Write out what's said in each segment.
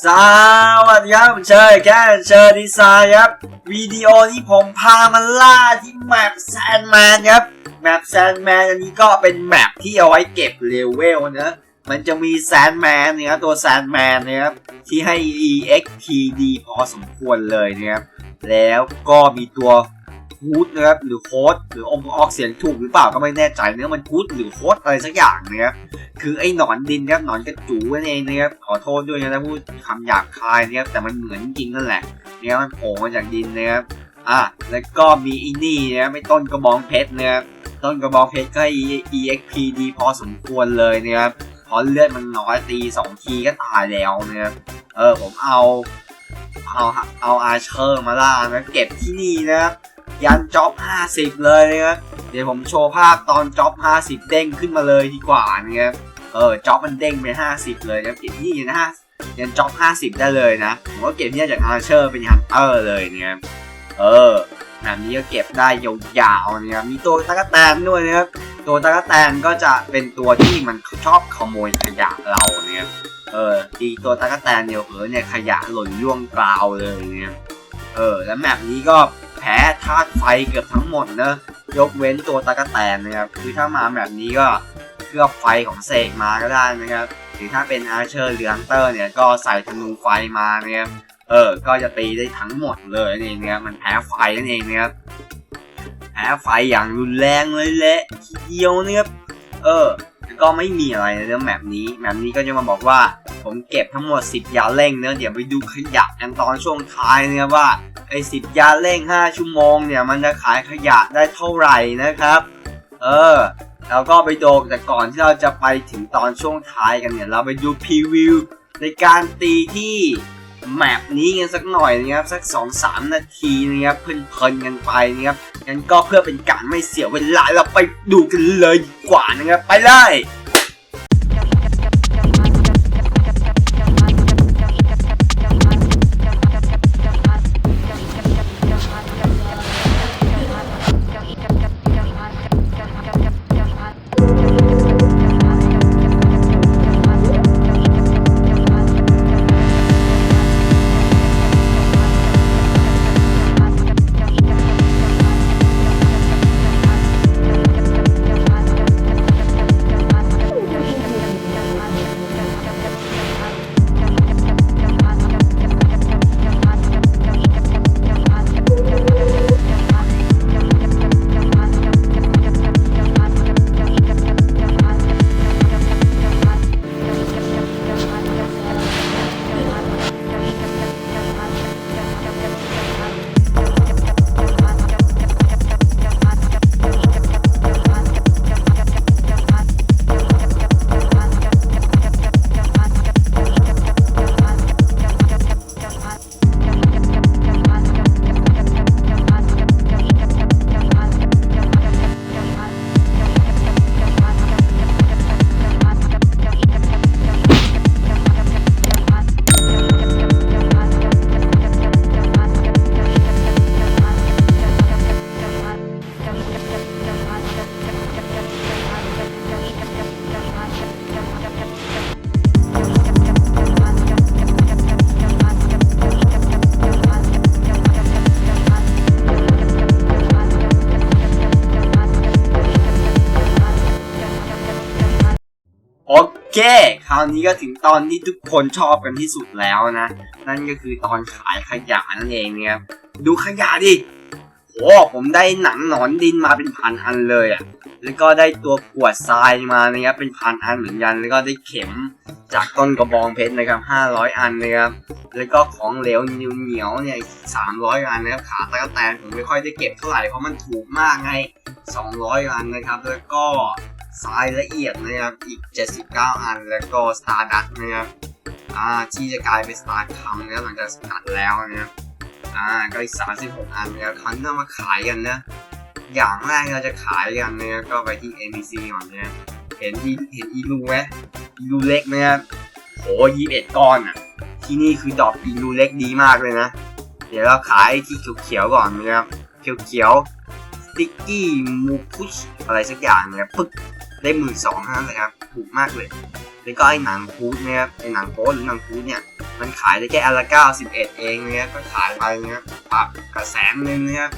สวัสดีครับผมเชยแค่เชยดีไซน์ครับวิดีโอนี้ผมพามาล่าที่แมปแซนแมนครับแมปแซนแมนอันนี้ก็เป็นแมปที่เอาไว้เก็บเลเวลนะมันจะมีแซนแมนเนี่ยตัวแซนแมนนะครับที่ให้ EXP ดีพอสมควรเลยนะครับแล้วก็มีตัว คูดนะครับหรือโค้ดหรืออมออกเสียงถูกหรือเปล่าก็ไม่แน่ใจเนื้อมันคูดหรือโค้ดอะไรสักอย่างนะครับคือไอ้หนอนดินครับหนอนกระจูนั่นเองนะครับขอโทษด้วยนะถ้าพูดคำหยาบคายนะครับแต่มันเหมือนจริงนั่นแหละเนี่ยมันโผล่มาจากดินนะครับอะแล้วก็มีอีนี่นะไม่ต้นกระบองเพชรนะครับต้นกระบองเพชรก็ exp ดีพอสมควรเลยนะครับเพราะเลือดมันน้อยตีสองทีก็ตายแล้วนะครับเออผมเอาเอาเอาอาเชอร์มาล่านะเก็บที่นี่นะครับ ยันจ็อบ50 เลยนะครับ เดี๋ยวผมโชว์ภาพตอนจ็อบ50 เด้งขึ้นมาเลยดีกว่านะครับ เออจ็อบมันเด้งไป 50 เลยนะเก็บที่นะฮะยันจ็อบ50 ได้เลยนะ ผมก็เก็บที่จากอาร์เชอร์เป็นฮันเตอร์เลยนะครับ เออแบบนี้ก็เก็บได้ยาวๆนะครับ มีตัวตะกแตนด้วยนะครับ ตัวตะกแตนก็จะเป็นตัวที่มันชอบขโมยขยะเราเนี่ยเออตีตัวตะกแตนเดียวเออเนี่ยขยะหล่นล่วงกราวเลยเนี่ยเออ แล้วแมปนี้ก็ แพ้ธาตุไฟเกือบทั้งหมดเนอะยกเว้นตัวตะกแตนนะครับคือถ้ามาแบบนี้ก็เคลือบไฟของเสกมาก็ได้นะครับหรือถ้าเป็นอาเชอร์หรือฮันเตอร์เนี่ยก็ใส่ธนูไฟมานะครับเออ ก็จะตีได้ทั้งหมดเลยนี่เองนะครับมันแพ้ไฟนั่นเองนะครับแพ้ไฟอย่างรุนแรงเลยแหละทีเดียวนะครับเออ ก็ไม่มีอะไรในเรื่องแบบนี้แบบนี้ก็จะมาบอกว่า ผมเก็บทั้งหมด 10 ยาเร่งเนื้อะเดี๋ยวไปดูขยะกันตอนช่วงท้ายนะครับว่าไอ้สิบยาเร่ง 5 ชั่วโมงเนี่ยมันจะขายขยะได้เท่าไหร่นะครับ เออแล้วก็ไปดูแต่ก่อนที่เราจะไปถึงตอนช่วงท้ายกันเนี่ย เราไปดูพรีวิวในการตีที่ แมปนี้กันสักหน่อยนะครับสัก 2-3 นาทีนะครับเพลินๆกันไปนะครับงั้นก็เพื่อเป็นการไม่เสียเวลาเราไปดูกันเลยดีกว่านะครับไปเลย เค คราวนี้ก็ถึงตอนที่ทุกคนชอบกันที่สุดแล้วนะ นั่นก็คือตอนขายขยะนั่นเองเนี่ยครับดูขยะดิโอ้ผมได้หนังหนอนดินมาเป็นพันอันเลยอะ่ะ แล้วก็ได้ตัวกวดทรายมานะครับเป็นพันอันเหมือนกัน แล้วก็ได้เข็มจากต้นกระบองเพชรนะครับ500อันนะครับ แล้วก็ของเหลวเหนียวเนี่ยสามร้อยอันนะครับขาตะกแตนผมไม่ค่อยได้เก็บเท่าไหร่เพราะมันถูกมากไง200อันนะครับ แล้วก็ ทรายละเอียดนะครับอีก 79 อัน แล้วก็สตาร์ดัตนะครับอ่าที่จะกลายเป็นสตาร์คัมนะครับหลังจากสกัดแล้วนะครับอ่าก็อีก 36 อันนะครับคราวนี้ามาขายกันนะ อย่างแรกเราจะขายกันนะครับก็ไปที่ NPC ก่อนนะครับเห็นอีเห็นอีลูไหมอีลูเล็กนะครับโห21ก้อนอะ ที่นี่คือดอกอีลูเล็กดีมากเลยนะ เดี๋ยวเราขายที่เขียวๆก่อนนะครับเขียวๆสติ๊กกี้มูพุชอะไรสักอย่างนะครับปึ๊ก ได้หมื่นสองเท่านั้นเลยครับถูกมากเลย แล้วก็ไอ้หนังพูดนะครับไอ้หนังโป๊หรือหนังพูดเนี่ย มันขายได้แค่อันละ91เองเองนี่ยก็ขายไปเนี่ยปรับกระแสนนึงเนี่ย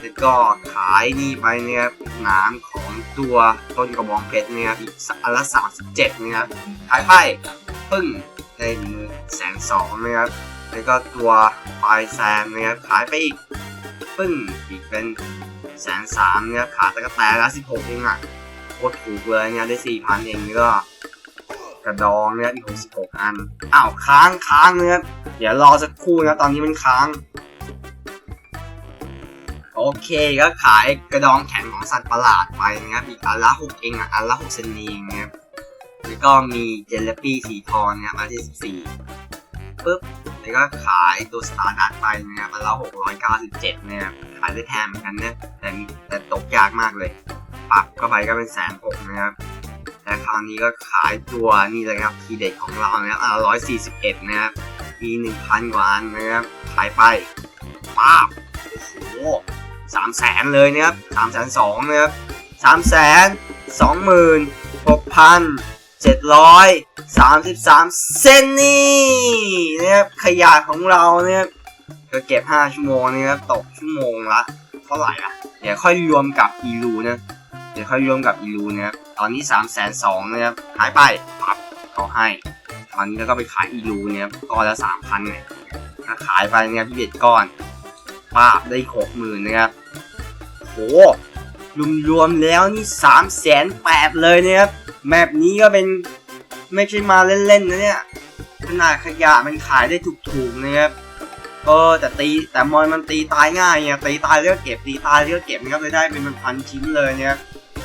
แล้วก็ขายนี่ไปเนี่ยหนามของตัวต้นกระบองเพชรเนี่ยอีกอันละ37เจ็ดนี่ยขายไปปึ้งได้หมือแสนสองนะครับแล้วก็ตัวปลายแซมเนี่ยขายไปอีกปึ้งอีกเป็นแสนสามเนี่ยขายตะกะแตนละ16เองอะ คตรถูกเลยเนี่ยได้4,000เองนี่ก็กระดองเนี่ยอีก66อันอ้าวค้างค้างเนี่ยเดี๋ยวรอสักครู่นะตอนนี้มันค้างโอเคก็ขายกระดองแข็งของสัตว์ประหลาดไปนะครับอีกอันละ6เองอันละ6เซนนีเองนะครับแล้วก็มีเจลปี้สีทองนะครับอันที่14ปุ๊บแล้วก็ขายตัวสตาร์ดัตไปนะครับอันละ697นะครับขายได้แพงเหมือนกันนะแต่แต่ตกยากมากเลย ปรับเข้าไปก็เป็นแสนหกนะครับ แต่คราวนี้ก็ขายตัวนี่เลยครับทีเด็ดของเรานะครับอ่าร้อยสี่สิบเอ็ดนะครับ มีหนึ่งพันกว่าอันนะครับ ขายไปป้าบโอ้โหสามแสนเลยนะครับสามแสนสองนะครับสามแสนสองหมื่นหกพันเจ็ดร้อยสามสิบสามเซนนี่นะครับขยะของเราเนี่ยก็เก็บห้าชั่วโมงนะครับตกชั่วโมงละเท่าไหร่อะ เดี๋ยวค่อยรวมกับอีลูนะ ดี๋ยวค่อยรวมกับอีลูนะครับตอนนี้3ามแสนสองนะครับหายไปปั๊บเขาให้ตอนนี้แล้วก็ไปขายอีลูเนี่ยก้อนละสามพันเนี่ยถ้าขายไปเนี่ยพี่เบ็ดก้อนป้าบได้หกหมื่นนะครับโหรวมรวมๆแล้วนี่สามแสนแปดเลยนะครับแมปนี้ก็เป็นไม่ใช่มาเล่นๆนะเนี่ยขนาดขยะมันขายได้ถูกๆนะครับเออแต่ตีแต่มอนมันตีตายง่ายเนี่ยตีตายเลือกเก็บตีตายเลือกเก็บนะครับเลยได้เป็นพันชิ้นเลยเนี่ย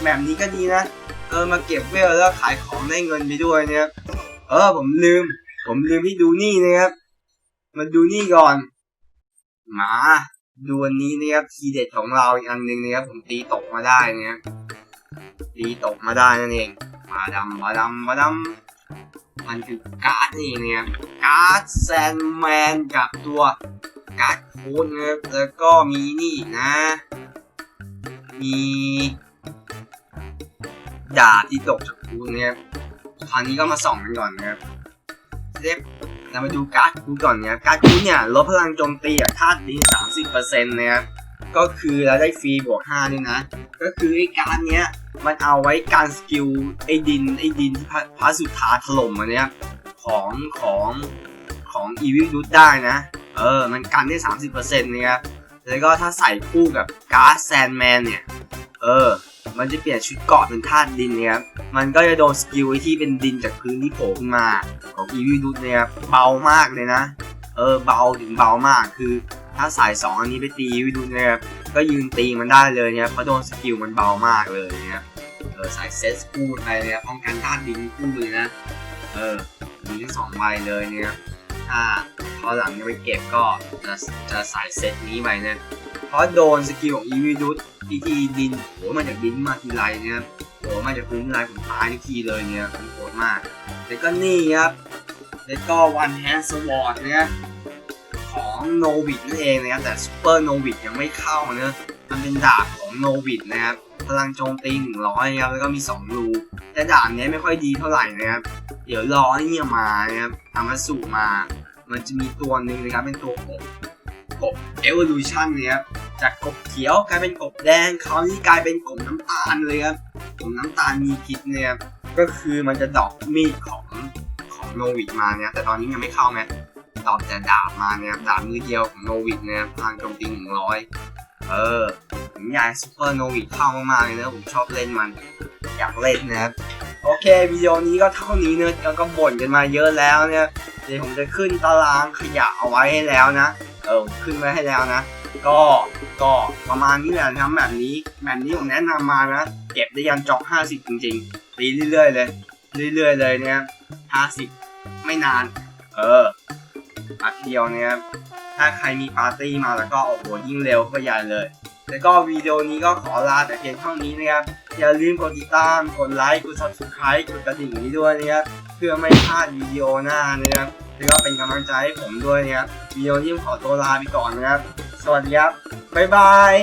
แบบนี้ก็ดีนะ เออมาเก็บเวลแล้วขายของได้เงินไปด้วยเนี่ยเออผมลืม ผมลืมที่ดูนี่นะครับ มาดูนี่ก่อน มาดูอันนี้นะครับทีเด็ดของเราอีกอันหนึ่งนะครับผมตีตกมาได้เนี่ยตีตกมาได้นั่นเองมาดำมาดำมาดำมันคือการ์ดนี่เองเนี่ยการ์ดแซนแมนกับตัวการ์ดคูนนะครับแล้วก็มีนี่นะ มี ดาบที่ตกจากคูเนี่ยคราวนี้ก็มาส่องกันก่อนนะครับเซฟเรามาดูการ์ดคูก่อนเนี่ยการ์ดคูเนี่ยลดพลังโจมตีจากธาตุดิน30%นะครับก็คือเราได้ฟรีบวก5นี่นะ ก็คือไอ้การ์ดเนี้ยมันเอาไว้การสกิลไอ้ดินไอ้ดินที่พระสุธาถล่มมาเนี่ยของของของอีวิลดูดได้นะ เออ มันกันได้30%นะครับแล้วก็ถ้าใส่คู่กับการ์ดแซนแมนเนี่ย เออ มันจะเปลี่ยนชุดเกาะเป็นธาตุดินนี่ยครับ มันก็จะโดนสกิลไอ้ที่เป็นดินจากพื้นที่โผล่ขึ้นมาของอีวิลดูดเนี่ยครับ เบามากเลยนะ เออ เบาถึงเบามาก คือถ้าสายสองอันนี้ไปตีอีวิลดูดเนี่ยครับ ก็ยืนตีมันได้เลยเนี่ยเพราะโดนสกิลมันเบามากเลยเนี่ยเออ สายเซสคู่ไปเนี่ยป้องกันธาตุดินคู่เลยนะ เออ มีทั้งสองใบเลยเนี่ยครับ ถ้าพอหลังจะไปเก็บก็จะจะใส่เซตนี้ไปเนี่ย เพราะโดนสกิลของอีวิดูทีทีดินโหมาจากดินมาทีไรเนี่ยโหมาจากพื้นทีไรผมตายทุกทีเลยเนี่ยมันโหดมาก แล้วก็นี่ครับ แล้วก็วันแฮนด์สวอร์ดเนี่ยของโนวิดนั่นเองนะครับ แต่ซูเปอร์โนวิดยังไม่เข้าเนะมันเป็นดาบของโนวิดนะครับพลังโจมตีหนึ่งร้อยครับ แล้วก็มีสองรูแต่ดาบเนี้ยไม่ค่อยดีเท่าไหร่นะครับ เดี๋ยวรอให้เนี่ยมานะครับทำมาสู่มา มันจะมีตัวหนึ่งนะครับเป็นตัวกบกบ Evolution เนี่ยครับ จากกบเขียวกลายเป็นกบแดงคราวนี้กลายเป็นกบน้ำตาลเลยครับกบน้ำตาลมีพิษเนี่ยก็คือมันจะดอกมีดของของโนวิดมาเนี่ยแต่ตอนนี้ยังไม่เข้าไงดอกแต่ดาบมาเนี่ยดาบมือเดียวของโนวิดเนี่ยพลังโจมตีหนึ่งร้อยเออผมอยากซูเปอร์โนวิดเข้ามากๆเลยนะผมชอบเล่นมัน อยากเล่นนะครับโอเควิดีโอนี้ก็เท่านี้เนอะแล้วก็บ่นกันมาเยอะแล้วเนี่ยเดี๋ยวผมจะขึ้นตารางขยะเอาไว้ให้แล้วนะ เออขึ้นไว้ให้แล้วนะ ก็ก็ประมาณนี้แหละนะครับแบบนี้แบบนี้ผมแนะนำมานะเก็บได้ยันจ็อก50 จริงๆตีเรื่อยๆเลย เรื่อยๆเลยเนี่ย50 ไม่นาน เอออัดเดียวเนี่ยถ้าใครมีปาร์ตี้มาแล้วก็โอ้โหยิ่งเร็วก็ใหญ่เลย แล้วก็วิดีโอนี้ก็ขอลาแต่เพียงเท่านี้นะครับ อย่าลืมกดติดตาม กดไลค์ กด subscribe กดกระดิ่งนี้ด้วยนะครับเพื่อไม่พลาดวิดีโอหน้านะครับแล้วก็เป็นกำลังใจให้ผมด้วยนะครับวิดีโอนี้ขอตัวลาไปก่อนนะครับ สวัสดีครับ บ๊ายบาย